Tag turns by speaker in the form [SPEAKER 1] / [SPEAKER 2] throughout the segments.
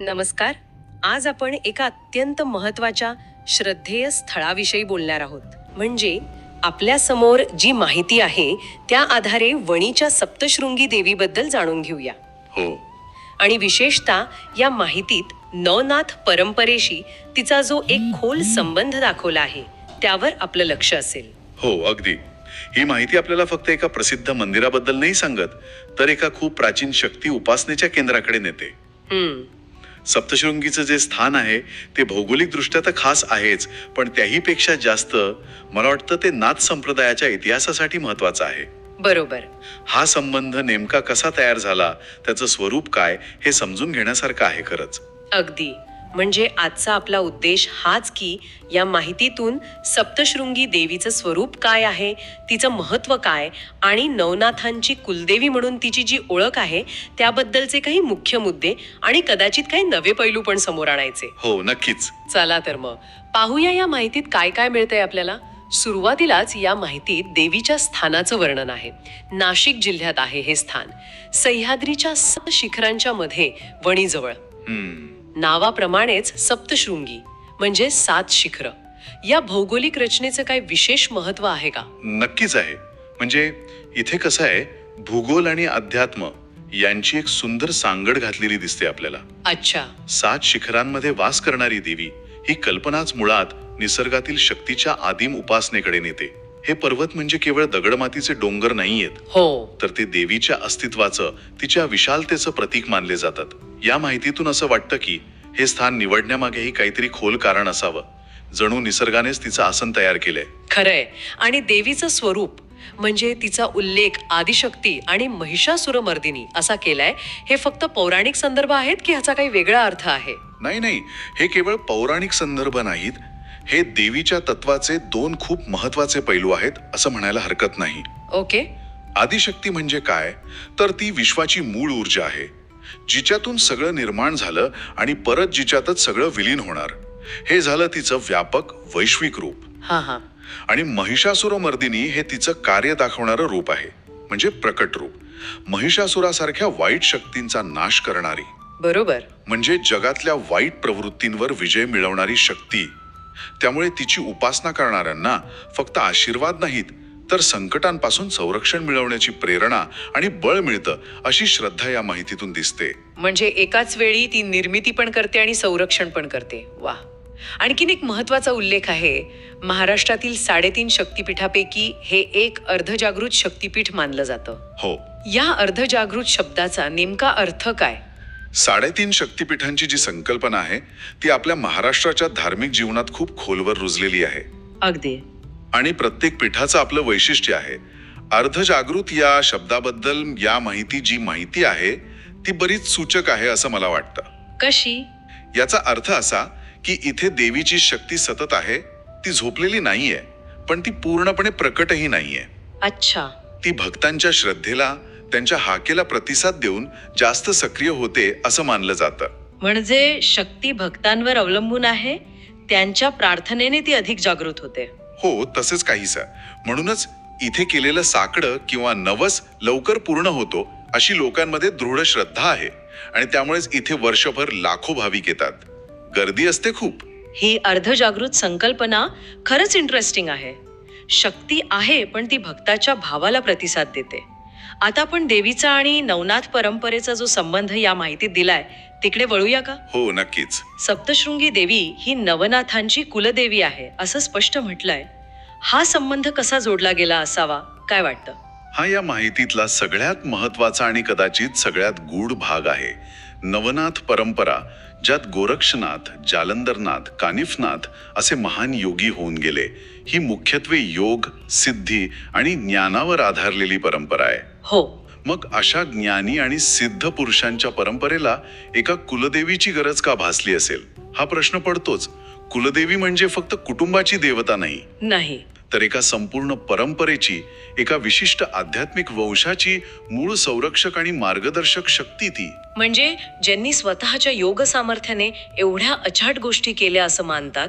[SPEAKER 1] नमस्कार. आज आपण एका अत्यंत महत्त्वाच्या श्रद्धेय स्थळाविषयी बोलणार आहोत. म्हणजे आपल्यासमोर जी माहिती आहे त्या आधारे वणीच्या सप्तशृंगी देवीबद्दल जाणून घेऊया.
[SPEAKER 2] हो.
[SPEAKER 1] आणि विशेषतः या माहितीत नवनाथ परंपरेशी तिचा जो एक खोल संबंध दाखवला आहे त्यावर आपलं लक्ष असेल.
[SPEAKER 2] हो अगदी. ही माहिती आपल्याला फक्त एका प्रसिद्ध मंदिराबद्दल नाही सांगत तर एका खूप प्राचीन शक्ती उपासनेच्या केंद्राकडे नेते.
[SPEAKER 1] हम्म.
[SPEAKER 2] सप्तशृंगीचं जे स्थान आहे ते भौगोलिक दृष्ट्या तर खास आहेच पण त्याही पेक्षा जास्त मला वाटतं ते नाथ संप्रदायाच्या इतिहासासाठी महत्वाचं आहे.
[SPEAKER 1] बरोबर.
[SPEAKER 2] हा संबंध नेमका कसा तयार झाला त्याचं स्वरूप काय हे समजून घेण्यासारखं आहे खरंच.
[SPEAKER 1] अगदी. म्हणजे आजचा आपला उद्देश हाच की या माहितीतून सप्तशृंगी देवीचं स्वरूप काय आहे तिचं महत्त्व काय आणि नवनाथांची कुलदेवी म्हणून तिची जी ओळख आहे त्याबद्दलचे काही मुख्य मुद्दे आणि कदाचित काही नवे पैलू पण समोर आणायचे.
[SPEAKER 2] हो नक्कीच.
[SPEAKER 1] चला तर मग पाहूया या माहितीत काय काय मिळतंय आपल्याला. सुरुवातीलाच या माहितीत देवीच्या स्थानाचं वर्णन आहे. नाशिक जिल्ह्यात आहे हे स्थान. सह्याद्रीच्या सात शिखरांच्या मध्ये वणीजवळ.
[SPEAKER 2] हम्म.
[SPEAKER 1] नावाप्रमाणेच सप्तशृंगी म्हणजे सात शिखर. या भौगोलिक रचनेचं काय विशेष महत्त्व आहे का?
[SPEAKER 2] नक्कीच आहे. म्हणजे इथे कसं आहे भूगोल आणि अध्यात्म यांची एक सुंदर सांगड घातलेली दिसते आपल्याला.
[SPEAKER 1] अच्छा.
[SPEAKER 2] सात शिखरांमध्ये वास करणारी देवी ही कल्पनाच मुळात निसर्गातील शक्तीच्या आदिम उपासनेकडे नेते. हे पर्वत म्हणजे केवळ दगडमातीचे डोंगर नाहीयेत.
[SPEAKER 1] हो.
[SPEAKER 2] तर ते देवीच्या अस्तित्वाचं तिच्या विशालतेचं प्रतीक मानले जातात. या माहितीतून असं वाटतं की हे स्थान निवडण्यामागेही काहीतरी खोल कारण असावं. जणू निसर्गानेच तिचं आसन तयार केलंय.
[SPEAKER 1] खरंय. आणि देवीचं स्वरूप म्हणजे तिचा उल्लेख आदिशक्ती आणि महिषासुरमर्दिनी असा केलाय हे फक्त पौराणिक संदर्भ आहेत की ह्याचा काही वेगळा अर्थ आहे?
[SPEAKER 2] नाही नाही. हे केवळ पौराणिक संदर्भ नाहीत हे देवीच्या तत्वाचे दोन खूप महत्त्वाचे पैलू आहेत असं म्हणायला हरकत नाही.
[SPEAKER 1] ओके.
[SPEAKER 2] आदिशक्ती म्हणजे काय? तर ती विश्वाची मूळ ऊर्जा आहे जिच्यातून सगळं निर्माण झालं आणि परत जिच्यातच सगळं विलीन होणार. हे झालं तिचं व्यापक वैश्विक रूप.
[SPEAKER 1] हा हा.
[SPEAKER 2] आणि महिषासुरमर्दिनी हे तिचं कार्य दाखवणारं रूप आहे म्हणजे प्रकट रूप. महिषासुरासारख्या वाईट शक्तींचा नाश करणारी.
[SPEAKER 1] बरोबर.
[SPEAKER 2] म्हणजे जगातल्या वाईट प्रवृत्तींवर विजय मिळवणारी शक्ती. त्यामुळे तिची उपासना करणाऱ्यांना फक्त आशीर्वाद नाहीत तर संकटांपासून संरक्षण मिळवण्याची प्रेरणा आणि बळ मिळतं अशी श्रद्धा या माहितीतून दिसते.
[SPEAKER 1] म्हणजे एकाच वेळी ती निर्मिती पण करते आणि संरक्षण पण करते. वा. आणखीन एक महत्त्वाचा उल्लेख आहे महाराष्ट्रातील साडेतीन शक्तिपीठापैकी हे एक अर्धजागृत शक्तिपीठ मानलं जातं.
[SPEAKER 2] हो.
[SPEAKER 1] या अर्धजागृत शब्दाचा नेमका अर्थ काय?
[SPEAKER 2] साडेतीन शक्तिपीठांची जी संकल्पना आहे ती आपल्या महाराष्ट्राच्या धार्मिक जीवनात खूप खोलवर रुजलेली आहे.
[SPEAKER 1] अगदी.
[SPEAKER 2] आणि प्रत्येक पीठाचं आपलं वैशिष्ट्य आहे. अर्धजागृत या शब्दाबद्दल या माहिती जी माहिती आहे ती बरीच सूचक आहे असं मला वाटतं.
[SPEAKER 1] कशी?
[SPEAKER 2] याचा अर्थ असा की इथे देवीची शक्ती सतत आहे ती झोपलेली नाहीये पण ती पूर्णपणे प्रकटही नाहीये.
[SPEAKER 1] अच्छा.
[SPEAKER 2] ती भक्तांच्या श्रद्धेला त्यांच्या हाकेला प्रतिसाद देऊन जास्त सक्रिय होते असं मानलं जातं.
[SPEAKER 1] म्हणजे शक्ती भक्तांवर अवलंबून आहे त्यांच्या प्रार्थनेने ती अधिक जागृत होते.
[SPEAKER 2] हो तसेच काहीसं. म्हणूनच इथे केलेलं साकडं किंवा नवस लवकर पूर्ण होतो अशी लोकांमध्ये दृढ श्रद्धा आहे आणि त्यामुळेच इथे वर्षभर लाखो भाविक येतात. गर्दी असते खूप.
[SPEAKER 1] ही अर्धजागृत संकल्पना खरंच इंटरेस्टिंग आहे. शक्ती आहे पण ती भक्ताच्या भावाला प्रतिसाद देते. आता आपण देवीचा आणि नवनाथ परंपरेचा जो संबंध या माहितीत दिलाय तिकडे वळूया का?
[SPEAKER 2] हो नक्कीच.
[SPEAKER 1] सप्तशृंगी देवी ही नवनाथांची कुलदेवी आहे असं स्पष्ट म्हटलंय. हा संबंध कसा जोडला गेला असावा? काय वाटतं?
[SPEAKER 2] हा या माहितीतला सगळ्यात महत्त्वाचा आणि कदाचित सगळ्यात गूढ भाग आहे. नवनाथ परंपरा ज्यात गोरक्षनाथ जालंधरनाथ कानिफनाथ असे महान योगी होऊन गेले ही मुख्यत्वे योग सिद्धी आणि ज्ञानावर आधारलेली परंपरा आहे.
[SPEAKER 1] हो.
[SPEAKER 2] मग अशा ज्ञानी आणि सिद्ध पुरुषांच्या परंपरेला एका कुलदेवीची गरज का भासली असेल? हा प्रश्न पडतोच. कुलदेवी म्हणजे फक्त कुटुंबाची देवता नाही.
[SPEAKER 1] नाही.
[SPEAKER 2] तर एका संपूर्ण परंपरेची एका विशिष्ट आध्यात्मिक वंशाची मूळ संरक्षक आणि मार्गदर्शक शक्ती ती.
[SPEAKER 1] म्हणजे ज्यांनी स्वतःच्या योग सामर्थ्याने एवढ्या अचाट गोष्टी केल्या असं मानतात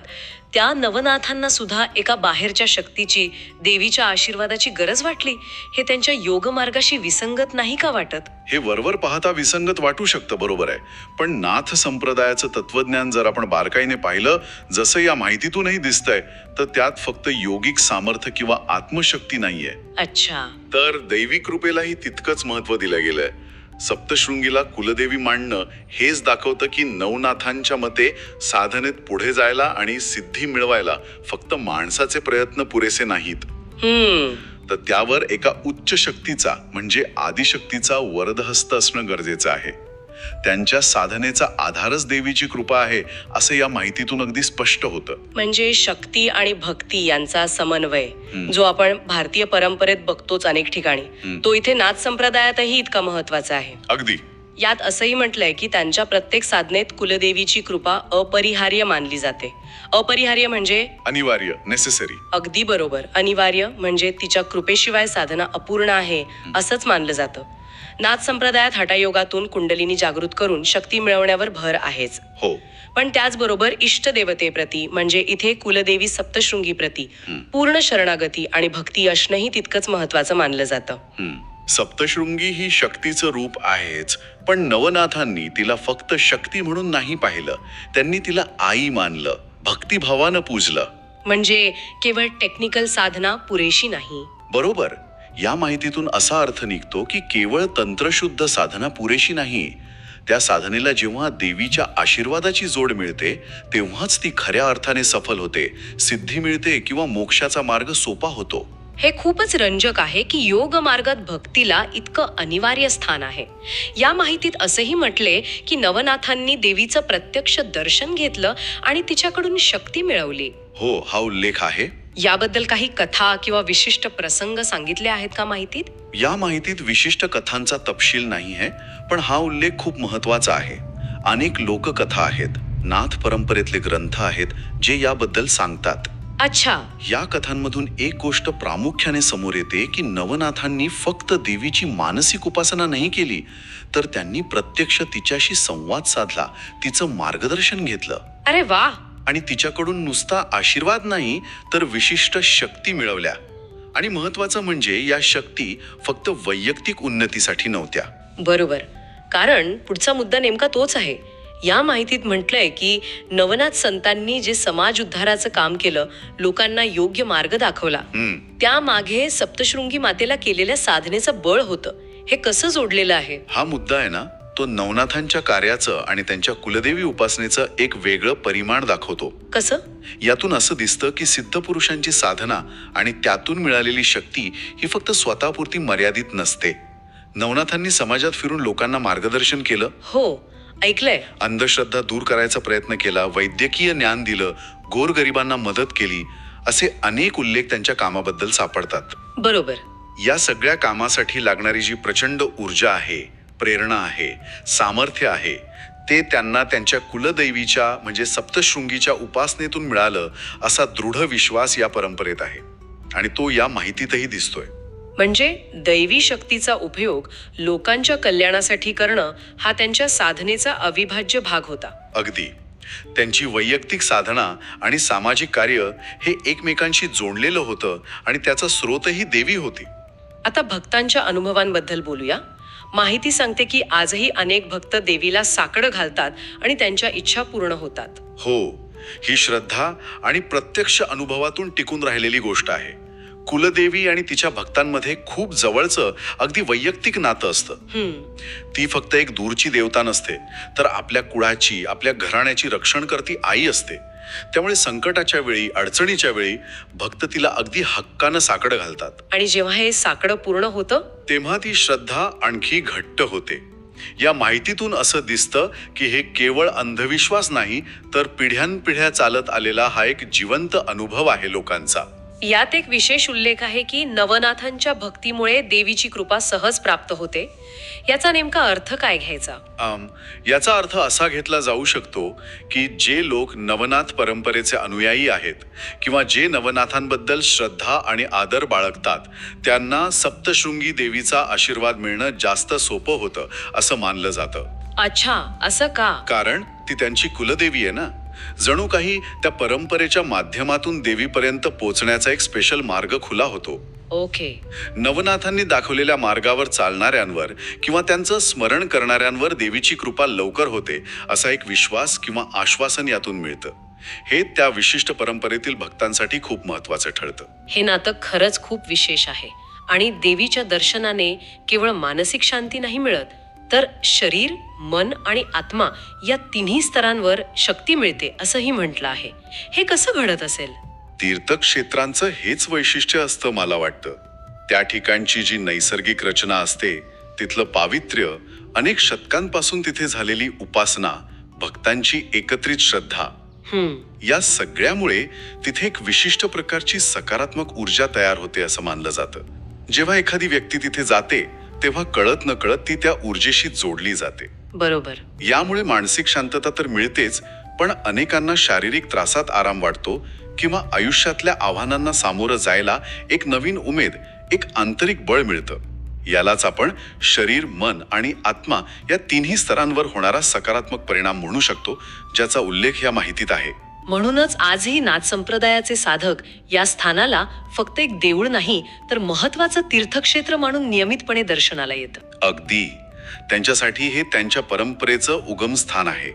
[SPEAKER 1] त्या नवनाथांना सुद्धा एका बाहेरच्या शक्तीची देवीच्या आशीर्वादाची गरज वाटली? हे त्यांच्या योगमार्गाशी विसंगत नाही का वाटत?
[SPEAKER 2] हे वरवर पाहता विसंगत वाटू शकतं बरोबर आहे. पण नाथ संप्रदायाचं तत्वज्ञान जर आपण बारकाईने पाहिलं जसं या माहितीतूनही दिसतंय तर त्यात फक्त योगिक सामर्थ्य किंवा आत्मशक्ती नाहीये.
[SPEAKER 1] अच्छा.
[SPEAKER 2] तर दैवी कृपेलाही तितकंच महत्त्व दिलं गेलंय. सप्तशृंगीला कुलदेवी मांडणं हेच दाखवतं की नवनाथांच्या मते साधनेत पुढे जायला आणि सिद्धी मिळवायला फक्त माणसाचे प्रयत्न पुरेसे नाहीत. तर त्यावर एका उच्च शक्तीचा म्हणजे आदिशक्तीचा वरदहस्त असणं गरजेचं आहे. त्यांच्या साधनेचा आधारच देवीची कृपा आहे असं या माहितीतून अगदी स्पष्ट होतं.
[SPEAKER 1] म्हणजे शक्ती आणि भक्ती यांचा समन्वय. जो आपण भारतीय परंपरेत बघतोच अनेक ठिकाणी. तो इथे नाथ संप्रदायातही इतका महत्त्वाचा आहे.
[SPEAKER 2] अगदी.
[SPEAKER 1] यात असंही म्हटलंय की त्यांच्या प्रत्येक साधनेत कुलदेवीची कृपा अपरिहार्य मानली जाते. अपरिहार्य म्हणजे?
[SPEAKER 2] अनिवार्य नेसेसरी
[SPEAKER 1] अगदी बरोबर. अनिवार्य म्हणजे तिच्या कृपेशिवाय साधना अपूर्ण आहे असंच मानलं जातं. नाथ संप्रदायात हठायोगातून कुंडलिनी जागृत करून शक्ती मिळवण्यावर भर आहेच.
[SPEAKER 2] हो.
[SPEAKER 1] पण त्याचबरोबर इष्टदेवतेप्रती म्हणजे इथे कुलदेवी सप्तशृंगी प्रती. पूर्ण शरणागती आणि भक्ती असणंही तितकंच महत्वाचं मानलं जातं.
[SPEAKER 2] हम्म. सप्तशृंगी ही शक्तीचं रूप आहेच पण नवनाथांनी तिला फक्त शक्ती म्हणून नाही पाहिलं त्यांनी तिला आई मानलं भक्तिभावानं पूजलं.
[SPEAKER 1] म्हणजे केवळ टेक्निकल साधना पुरेशी नाही.
[SPEAKER 2] बरोबर. या माहितीतून असा अर्थ निघतो की केवळ तंत्रशुद्ध साधना पुरेशी नाही. त्या साधनेला जेव्हा देवीच्या आशीर्वादाची जोड मिळते तेव्हाच ती खऱ्या अर्थाने सफल होते सिद्धी मिळते किंवा मोक्षाचा मार्ग सोपा होतो.
[SPEAKER 1] हे खूपच रंजक आहे की योग मार्गात भक्तीला इतकं अनिवार्य स्थान आहे. या माहितीत असंही म्हटले की नवनाथांनी देवीचं प्रत्यक्ष दर्शन घेतलं आणि तिच्याकडून शक्ती मिळवली.
[SPEAKER 2] हो हा उल्लेख आहे.
[SPEAKER 1] याबद्दल काही कथा किंवा विशिष्ट प्रसंग सांगितले आहेत का माहितीत?
[SPEAKER 2] या माहितीत विशिष्ट कथांचा तपशील नाही आहे पण हा उल्लेख खूप महत्त्वाचा आहे. अनेक लोककथा आहेत नाथ परंपरेतले ग्रंथ आहेत जे याबद्दल सांगतात.
[SPEAKER 1] अच्छा.
[SPEAKER 2] या कथांमधून एक गोष्ट प्रामुख्याने समोर येते की नवनाथांनी फक्त देवीची मानसिक उपासना नाही केली तर त्यांनी प्रत्यक्ष तिच्याशी संवाद साधला तिचं मार्गदर्शन घेतलं.
[SPEAKER 1] अरे वा
[SPEAKER 2] आणि तिच्याकडून नुसता आशीर्वाद नाही तर विशिष्ट शक्ती मिळवल्या. आणि महत्वाचं म्हणजे या शक्ती फक्त वैयक्तिक उन्नतीसाठी नव्हत्या.
[SPEAKER 1] बरोबर. कारण पुढचा मुद्दा नेमका तोच आहे. या माहितीत म्हटलंय की नवनाथ संतांनी जे समाज उद्धाराचं काम केलं लोकांना योग्य मार्ग दाखवला.
[SPEAKER 2] हम्म.
[SPEAKER 1] त्यामागे सप्तशृंगी मातेला केलेल्या साधनेचं बळ होतं. हे कसं जोडलेलं आहे?
[SPEAKER 2] हा मुद्दा आहे ना तो नवनाथांच्या कार्याचं आणि त्यांच्या कुलदेवी उपासनेचं एक वेगळं परिमाण दाखवतो.
[SPEAKER 1] कसं?
[SPEAKER 2] यातून असं दिसतं की सिद्ध पुरुषांची साधना आणि त्यातून मिळालेली शक्ती ही फक्त स्वतःपुरती मर्यादित नसते. नवनाथांनी समाजात फिरून लोकांना मार्गदर्शन केलं.
[SPEAKER 1] हो ऐकलंय.
[SPEAKER 2] अंधश्रद्धा दूर करायचा प्रयत्न केला वैद्यकीय ज्ञान दिलं गोरगरिबांना मदत केली असे अनेक उल्लेख त्यांच्या कामाबद्दल सापडतात.
[SPEAKER 1] बरोबर.
[SPEAKER 2] या सगळ्या कामासाठी लागणारी जी प्रचंड ऊर्जा आहे प्रेरणा आहे सामर्थ्य आहे ते त्यांना त्यांच्या कुलदैवीच्या म्हणजे सप्तशृंगीच्या उपासनेतून मिळालं असा दृढ विश्वास या परंपरेत आहे. आणि तो या माहितीतही दिसतोय.
[SPEAKER 1] म्हणजे दैवी शक्तीचा उपयोग लोकांच्या कल्याणासाठी करणं हा त्यांच्या साधनेचा अविभाज्य भाग होता.
[SPEAKER 2] अगदी. त्यांची वैयक्तिक साधना आणि सामाजिक कार्य हे एकमेकांशी जोडलेलं होतं आणि त्याचा स्रोतही देवी होती.
[SPEAKER 1] आता भक्तांच्या अनुभवांबद्दल बोलूया. माहिती सांगते की आजही अनेक भक्त देवीला साकडं घालतात आणि त्यांच्या इच्छा पूर्ण होतात.
[SPEAKER 2] हो ही श्रद्धा आणि प्रत्यक्ष अनुभवातून टिकून राहिलेली गोष्ट आहे. कुलदेवी आणि तिच्या भक्तांमध्ये खूप जवळचं अगदी वैयक्तिक नातं असतं. ती फक्त एक दूरची देवता नसते तर आपल्या कुळाची आपल्या घराण्याची रक्षण करती आई असते. त्यामुळे संकटाच्या वेळी अडचणीच्या वेळी भक्त तिला अगदी हक्कानं साकडं घालतात.
[SPEAKER 1] आणि जेव्हा हे साकडं पूर्ण होतं?
[SPEAKER 2] तेव्हा ती श्रद्धा आणखी घट्ट होते. या माहितीतून असं दिसतं की हे केवळ अंधविश्वास नाही तर पिढ्यानपिढ्या चालत आलेला हा एक जिवंत अनुभव आहे लोकांचा.
[SPEAKER 1] यात एक विशेष उल्लेख आहे की नवनाथांच्या भक्तीमुळे देवीची कृपा सहज प्राप्त होते. याचा नेमका अर्थ काय घ्यायचा?
[SPEAKER 2] आम, याचा अर्थ असा घेतला जाऊ शकतो की जे लोक नवनाथ परंपरेचे अनुयायी आहेत किंवा जे नवनाथांबद्दल श्रद्धा आणि आदर बाळगतात त्यांना सप्तशृंगी देवीचा आशीर्वाद मिळणं जास्त सोपं होतं असं मानलं जातं.
[SPEAKER 1] अच्छा असं का?
[SPEAKER 2] कारण ती त्यांची कुलदेवी आहे ना? जणू काही त्या परंपरेच्या माध्यमातून देवीपर्यंत पोचण्याचा एक स्पेशल मार्ग खुला होतो.
[SPEAKER 1] ओके
[SPEAKER 2] नवनाथांनी दाखवलेल्या मार्गावर चालणाऱ्यांवर किंवा त्यांचं स्मरण करणाऱ्यांवर देवीची कृपा लवकर होते असा एक विश्वास किंवा आश्वासन यातून मिळतं. हे त्या विशिष्ट परंपरेतील भक्तांसाठी खूप महत्वाचं ठरतं.
[SPEAKER 1] हे नातं खरंच खूप विशेष आहे. आणि देवीच्या दर्शनाने केवळ मानसिक शांती नाही मिळत तर शरीर मन आणि आत्मा या तिन्ही स्तरांवर शक्ती मिळते असंही म्हटलं आहे. हे कसं घडत असेल?
[SPEAKER 2] तीर्थक्षेत्रांचं हेच वैशिष्ट्य असतं मला वाटतं. त्या ठिकाणची जी नैसर्गिक रचना असते तिथलं पावित्र्य अनेक शतकांपासून तिथे झालेली उपासना भक्तांची एकत्रित श्रद्धा या सगळ्यामुळे तिथे एक विशिष्ट प्रकारची सकारात्मक ऊर्जा तयार होते असं मानलं जातं. जेव्हा एखादी व्यक्ती तिथे जाते तेव्हा कळत न कळत ती त्या ऊर्जेशी जोडली जाते.
[SPEAKER 1] बरोबर.
[SPEAKER 2] यामुळे मानसिक शांतता तर मिळतेच पण अनेकांना शारीरिक त्रासात आराम वाटतो किंवा आयुष्यातल्या आव्हानांना सामोरं जायला एक नवीन उमेद एक आंतरिक बळ मिळतं. यालाच आपण शरीर मन आणि आत्मा या तिन्ही स्तरांवर होणारा सकारात्मक परिणाम म्हणू शकतो ज्याचा उल्लेख या माहितीत आहे.
[SPEAKER 1] म्हणूनच आजही नाथ संप्रदायाचे साधक या स्थानाला फक्त एक देऊळ नाही तर महत्वाचं तीर्थक्षेत्र मानून नियमितपणे दर्शनाला येतं.
[SPEAKER 2] अगदी. त्यांच्यासाठी हे त्यांच्या परंपरेचं उगमस्थान आहे.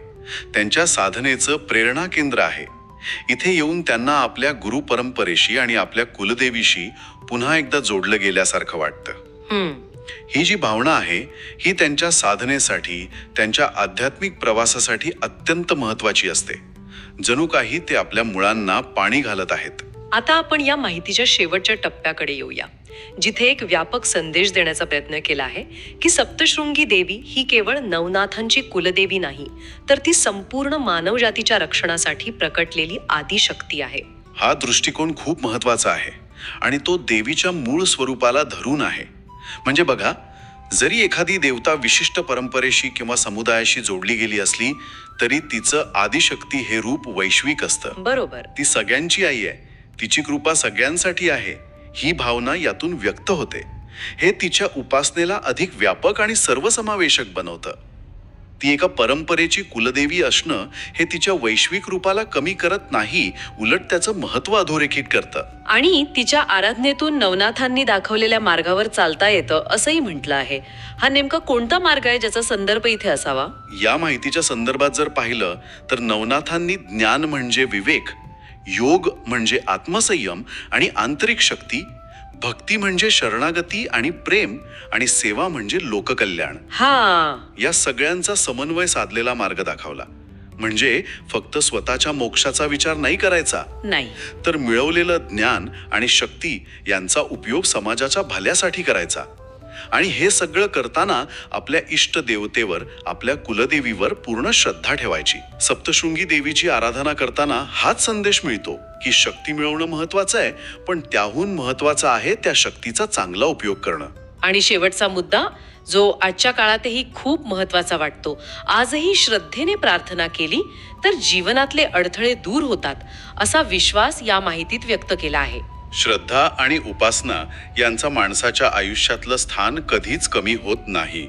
[SPEAKER 2] त्यांच्या साधनेचं प्रेरणा केंद्र आहे. इथे येऊन त्यांना आपल्या गुरु परंपरेशी आणि आपल्या कुलदेवीशी पुन्हा एकदा जोडलं गेल्यासारखं वाटतं. ही जी भावना आहे ही त्यांच्या साधनेसाठी त्यांच्या आध्यात्मिक प्रवासासाठी अत्यंत महत्वाची असते. जणू काही ते आपल्या मुळांना पाणी घालत आहेत.
[SPEAKER 1] आता आपण या माहितीच्या शेवटच्या टप्प्याकडे येऊया जिथे एक व्यापक संदेश देण्याचा प्रयत्न केला आहे की सप्तशृंगी देवी ही केवळ नवनाथांची कुलदेवी नाही तर ती संपूर्ण मानवजातीच्या रक्षणासाठी प्रकटलेली आदिशक्ती आहे.
[SPEAKER 2] हा दृष्टिकोन खूप महत्त्वाचा आहे आणि तो देवीच्या मूळ स्वरूपाला धरून आहे. म्हणजे बघा जरी एखादी देवता विशिष्ट परंपरेशी किंवा समुदायाशी जोडली गेली असली तरी तिचं आदिशक्ती हे रूप वैश्विक असतं.
[SPEAKER 1] बरोबर.
[SPEAKER 2] ती सगळ्यांची आई आहे. तिची कृपा सगळ्यांसाठी आहे. ही भावना यातून व्यक्त होते. हे तिच्या उपासनेला अधिक व्यापक आणि सर्वसमावेशक बनवतं. ती एका परंपरेची कुलदेवी असणं हे तिच्या वैश्विक रूपाला कमी करत नाही उलट त्याचं महत्त्व अधोरेखित करतं.
[SPEAKER 1] आणि तिच्या आराधनेतून नवनाथांनी दाखवलेल्या मार्गावर चालता येतं असंही म्हटलं आहे. हा नेमका कोणता मार्ग आहे ज्याचा संदर्भ इथे असावा?
[SPEAKER 2] या माहितीच्या संदर्भात जर पाहिलं तर नवनाथांनी ज्ञान म्हणजे विवेक योग म्हणजे आत्मसंयम आणि आंतरिक शक्ती भक्ती म्हणजे शरणागती आणि प्रेम आणि सेवा म्हणजे लोककल्याण.
[SPEAKER 1] हा.
[SPEAKER 2] या सगळ्यांचा समन्वय साधलेला मार्ग दाखवला. म्हणजे फक्त स्वतःच्या मोक्षाचा विचार नाही करायचा.
[SPEAKER 1] नाही.
[SPEAKER 2] तर मिळवलेलं ज्ञान आणि शक्ती यांचा उपयोग समाजाच्या भल्यासाठी करायचा. आणि हे सगळं करताना आपल्या इष्ट देवतेवर आपल्या कुलदेवीवर पूर्ण श्रद्धा ठेवायची. सप्तशृंगी देवीची आराधना करताना हाच संदेश मिळतो की शक्ती मिळवणं महत्वाचं आहे पण त्याहून महत्वाचं आहे त्या शक्तीचा चांगला उपयोग करणं.
[SPEAKER 1] आणि शेवटचा मुद्दा जो आजच्या काळातही खूप महत्त्वाचा वाटतो. आजही श्रद्धेने प्रार्थना केली तर जीवनातले अडथळे दूर होतात असा विश्वास या माहितीत व्यक्त केला आहे.
[SPEAKER 2] श्रद्धा आणि उपासना यांचा माणसाच्या आयुष्यातलं स्थान कधीच कमी होत नाही.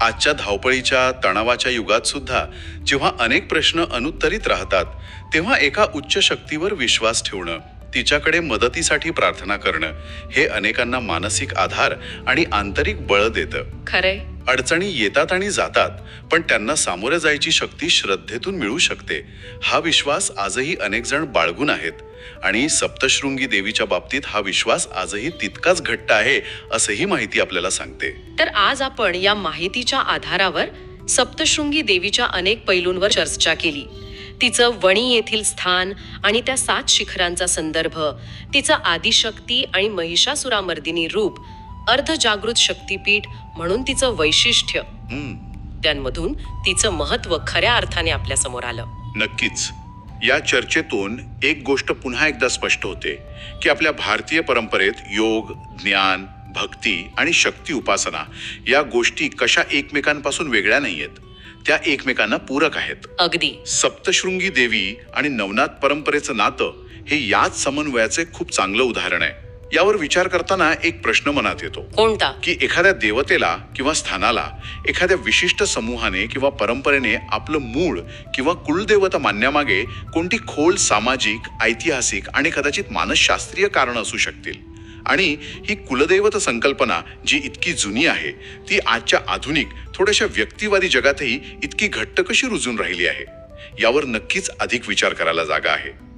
[SPEAKER 2] आजच्या धावपळीच्या तणावाच्या युगात सुद्धा जेव्हा अनेक प्रश्न अनुत्तरित राहतात तेव्हा एका उच्च शक्तीवर विश्वास ठेवणं तिच्याकडे मदतीसाठी प्रार्थना करणं हे अनेकांना मानसिक आधार आणि आंतरिक बळ देतं.
[SPEAKER 1] खरंय.
[SPEAKER 2] अडचणी येतात आणि जातात पण त्यांना सामोरं जायची शक्ती श्रद्धेतून मिळू शकते. हा विश्वास आजही अनेक जण बाळगून आहेत. आणि सप्तशृंगी देवीच्या बाबतीत हा विश्वास आजही तितकाच घट्ट आहे असंही माहिती आपल्याला सांगते.
[SPEAKER 1] तर आज आपण या माहितीच्या आधारावर सप्तशृंगी देवीच्या अनेक पैलूंवर चर्चा केली. तिचं वणी येथील स्थान आणि त्या सात शिखरांचा संदर्भ तिचं आदिशक्ती आणि महिषासुरामर्दिनी रूप अर्धजागृत शक्तीपीठ म्हणून तिचं वैशिष्ट्य. त्यांमधून तिचं महत्त्व खऱ्या अर्थाने आपल्यासमोर आलं.
[SPEAKER 2] नक्कीच. या चर्चेतून एक गोष्ट पुन्हा एकदा स्पष्ट होते की आपल्या भारतीय परंपरेत योग ज्ञान भक्ती आणि शक्ती उपासना या गोष्टी कशा एकमेकांपासून वेगळ्या नाहीयेत त्या एकमेकांना पूरक आहेत.
[SPEAKER 1] अगदी.
[SPEAKER 2] सप्तशृंगी देवी आणि नवनाथ परंपरेचं नातं हे याच समन्वयाचे खूप चांगलं उदाहरण आहे. यावर विचार करताना एक प्रश्न मनात येतो.
[SPEAKER 1] कोणता?
[SPEAKER 2] की एखाद्या देवतेला किंवा स्थानाला एखाद्या विशिष्ट समूहाने किंवा परंपरेने आपलं मूळ किंवा कुलदेवता मानण्यामागे कोणती खोल सामाजिक ऐतिहासिक आणि कदाचित मानसशास्त्रीय कारण असू शकतील? आणि ही कुलदैवत संकल्पना जी इतकी जुनी आहे ती आजच्या आधुनिक थोड्याशा व्यक्तिवादी जगातही इतकी घट्ट कशी रुजून राहिली आहे? यावर नक्कीच अधिक विचार करायला जागा आहे.